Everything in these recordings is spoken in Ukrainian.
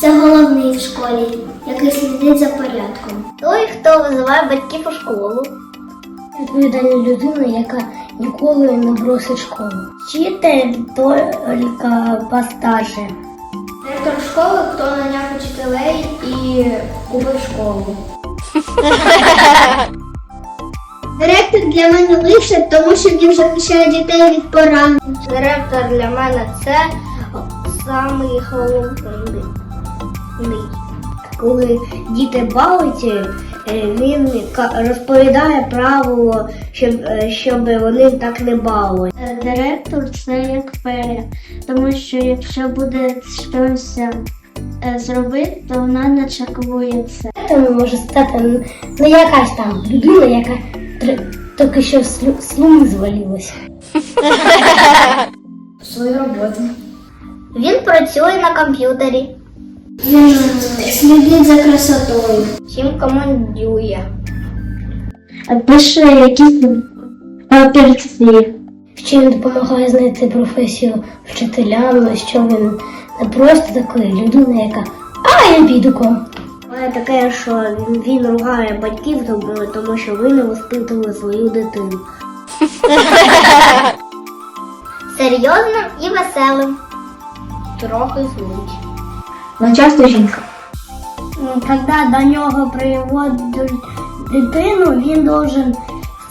Це головний в школі, який слідить за порядком. Той, хто визиває батьків у школу. Відповідальна людина, яка ніколи не бросить школу. Вчитель тільки постарше. Директор школи, хто наняв учителей і купив школу. Директор для мене лише, тому що він захищає дітей від поранень. Директор для мене це самий головний. Коли діти балуються, е, він розповідає правило, щоб, е, щоб вони так не балували. Е, Директор це як фея, тому що якщо буде щось зробити, то вона начаклує це. Директором може стати ну якась там людина, яка тільки що слюни звалилась. Свою роботу. Він працює на комп'ютері, Він слідить за красотою. чим командує. Пише якісь папірці. Вчитель допомагає знайти професію вчителям, що він не просто такий людина, яка а я піду. Але таке, що він, він ругає батьків, тому, тому що ви не воспитували свою дитину. Серйозним і веселим. Трохи звуть. Ну, часто жінка. Ну, Когда до нього приводять дитину, він должен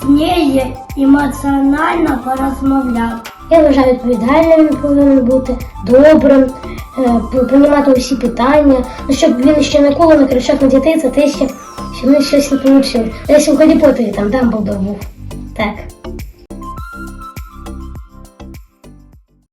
з нею емоціонально порозмовляти. Я вважаю, відповідальним він повинен бути, добрим, е, приймати усі питання, ну, щоб він ще ніколи не кричав на дітей, це те, що, вони щось не вийшло. Десь у Гаррі Поттері там Дамблдор був. Так.